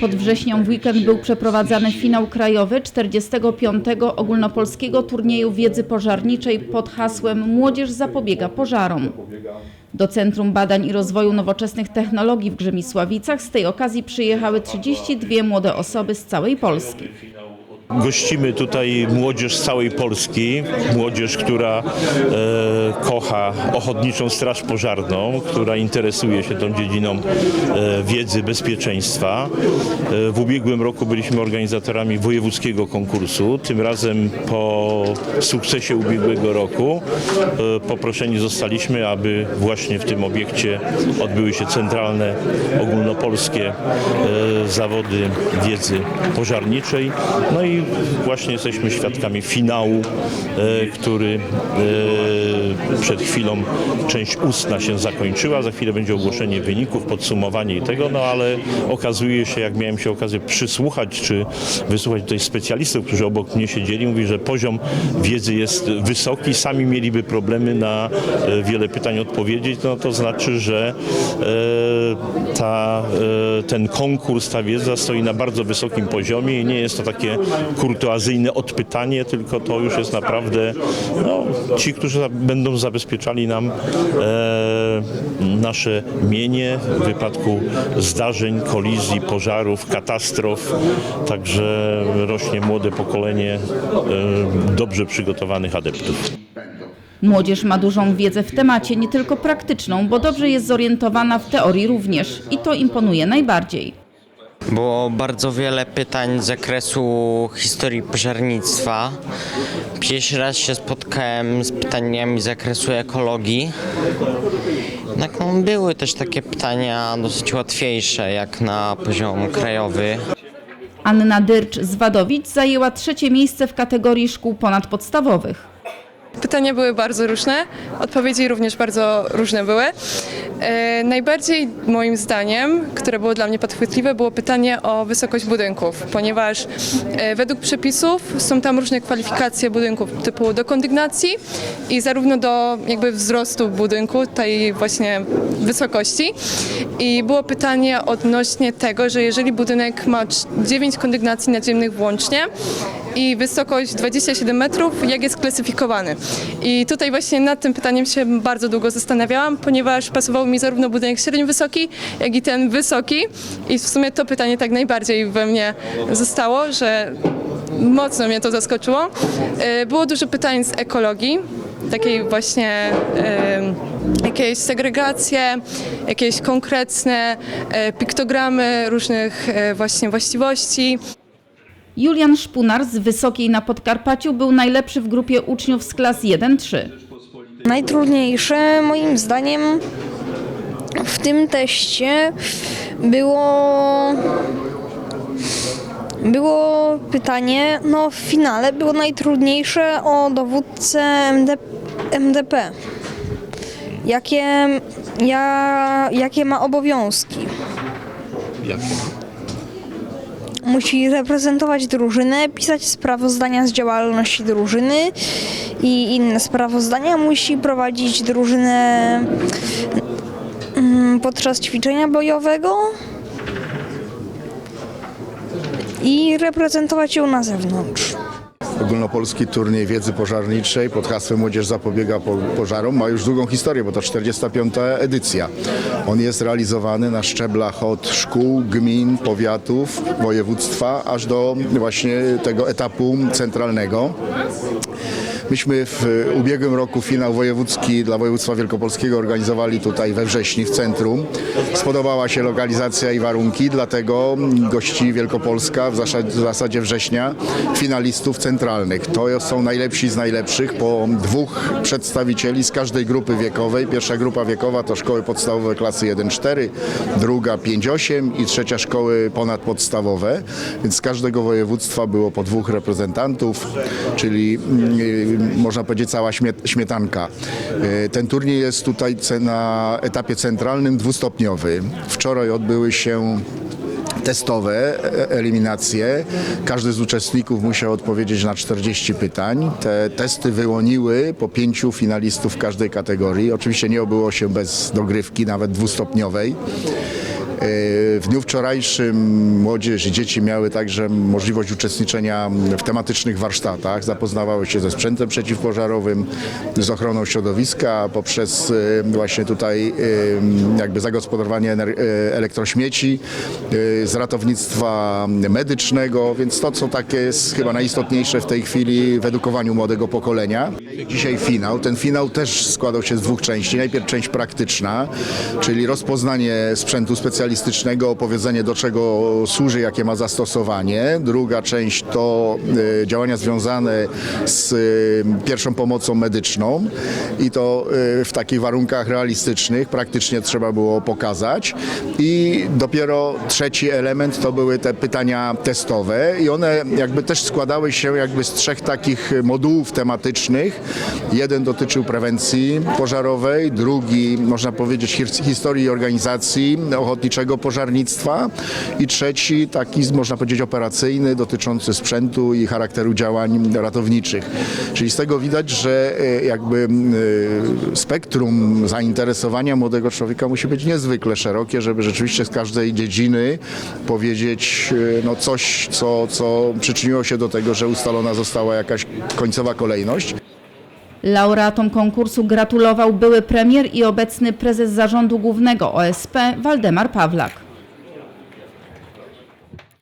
Pod wrześnią w weekend był przeprowadzany finał krajowy 45. ogólnopolskiego turnieju wiedzy pożarniczej pod hasłem Młodzież zapobiega pożarom. Do Centrum Badań i Rozwoju Nowoczesnych Technologii w Grzemisławicach z tej okazji przyjechały 32 młode osoby z całej Polski. Gościmy tutaj młodzież z całej Polski, młodzież, która e, kocha Ochotniczą Straż Pożarną, która interesuje się tą dziedziną e, wiedzy, bezpieczeństwa. E, w ubiegłym roku byliśmy organizatorami wojewódzkiego konkursu. Tym razem po sukcesie ubiegłego roku e, poproszeni zostaliśmy, aby właśnie w tym obiekcie odbyły się centralne, ogólnopolskie zawody wiedzy pożarniczej. No i właśnie jesteśmy świadkami finału, który e, przed chwilą część ustna się zakończyła. Za chwilę będzie ogłoszenie wyników, podsumowanie i tego, no ale okazuje się, jak miałem się okazję przysłuchać czy wysłuchać tutaj specjalistów, którzy obok mnie siedzieli, mówi, że poziom wiedzy jest wysoki, sami mieliby problemy na e, wiele pytań odpowiedzieć, no to znaczy, że e, ta, e, ten konkurs, ta wiedza stoi na bardzo wysokim poziomie i nie jest to takie kurtuazyjne odpytanie, tylko to już jest naprawdę no, ci, którzy będą zabezpieczali nam e, nasze mienie w wypadku zdarzeń, kolizji, pożarów, katastrof. Także rośnie młode pokolenie e, dobrze przygotowanych adeptów. Młodzież ma dużą wiedzę w temacie, nie tylko praktyczną, bo dobrze jest zorientowana w teorii również i to imponuje najbardziej. Było bardzo wiele pytań z zakresu historii pożarnictwa. Pierwszy raz się spotkałem z pytaniami z zakresu ekologii. Jednak no, były też takie pytania dosyć łatwiejsze, jak na poziom krajowy. Anna Dyrcz z Wadowic zajęła trzecie miejsce w kategorii szkół ponadpodstawowych. Pytania były bardzo różne, odpowiedzi również bardzo różne były. E, najbardziej moim zdaniem, które było dla mnie podchwytliwe, było pytanie o wysokość budynków, ponieważ e, według przepisów są tam różne kwalifikacje budynków typu do kondygnacji i zarówno do jakby wzrostu budynku, tej właśnie wysokości. I było pytanie odnośnie tego, że jeżeli budynek ma 9 kondygnacji naziemnych włącznie i wysokość 27 metrów, jak jest klasyfikowany. I tutaj właśnie nad tym pytaniem się bardzo długo zastanawiałam, ponieważ pasował mi zarówno budynek średnio wysoki, jak i ten wysoki. I w sumie to pytanie tak najbardziej we mnie zostało, że mocno mnie to zaskoczyło. E, Było dużo pytań z ekologii, takiej właśnie em, jakieś segregacje, jakieś konkretne e, piktogramy różnych e, właśnie właściwości. Julian Szpunar z Wysokiej na Podkarpaciu był najlepszy w grupie uczniów z klas 1-3. Najtrudniejsze moim zdaniem w tym teście było było pytanie, no w finale było najtrudniejsze o dowódcę MD, MDP. Jakie, ja, jakie ma obowiązki? Musi reprezentować drużynę, pisać sprawozdania z działalności drużyny i inne sprawozdania. Musi prowadzić drużynę mm, podczas ćwiczenia bojowego i reprezentować ją na zewnątrz. Ogólnopolski turniej wiedzy pożarniczej pod hasłem Młodzież zapobiega po- pożarom ma już długą historię, bo to 45. edycja. On jest realizowany na szczeblach od szkół, gmin, powiatów, województwa, aż do właśnie tego etapu centralnego. Myśmy w ubiegłym roku finał wojewódzki dla województwa wielkopolskiego organizowali tutaj we wrześniu w centrum. Spodobała się lokalizacja i warunki, dlatego gości Wielkopolska w zasadzie, września finalistów centralnych. To są najlepsi z najlepszych po dwóch przedstawicieli z każdej grupy wiekowej. Pierwsza grupa wiekowa to szkoły podstawowe klasy 1-4, druga 5-8 i trzecia szkoły ponadpodstawowe. Więc z każdego województwa było po dwóch reprezentantów, czyli mm, można powiedzieć cała śmie- śmietanka. E, Ten turniej jest tutaj na etapie centralnym dwustopniowy. Wczoraj odbyły się testowe e, eliminacje. Każdy z uczestników musiał odpowiedzieć na 40 pytań. Te testy wyłoniły po pięciu finalistów każdej kategorii. Oczywiście nie obyło się bez dogrywki, nawet dwustopniowej. W dniu wczorajszym młodzież i dzieci miały także możliwość uczestniczenia w tematycznych warsztatach, zapoznawały się ze sprzętem przeciwpożarowym, z ochroną środowiska poprzez e, właśnie tutaj e, jakby zagospodarowanie e, elektrośmieci, z ratownictwa medycznego, więc to co takie jest chyba najistotniejsze w tej chwili w edukowaniu młodego pokolenia. Dzisiaj finał. Ten finał też składał się z dwóch części. Najpierw część praktyczna, czyli rozpoznanie sprzętu specjalistycznego, opowiedzenie do czego służy, jakie ma zastosowanie. Druga część to e, działania związane z e, pierwszą pomocą medyczną i to e, w takich warunkach realistycznych, praktycznie trzeba było pokazać. I dopiero trzeci element to były te pytania testowe i one jakby też składały się jakby z trzech takich modułów tematycznych. Jeden dotyczył prewencji pożarowej, drugi można powiedzieć his- historii organizacji pożarnictwa i trzeci taki można powiedzieć operacyjny dotyczący sprzętu i charakteru działań ratowniczych. Czyli z tego widać, że e, jakby e, spektrum zainteresowania młodego człowieka musi być niezwykle szerokie, żeby rzeczywiście z każdej dziedziny powiedzieć e, no coś, co, co przyczyniło się do tego, że ustalona została jakaś końcowa kolejność. Laureatom konkursu gratulował były premier i obecny prezes zarządu głównego OSP Waldemar Pawlak.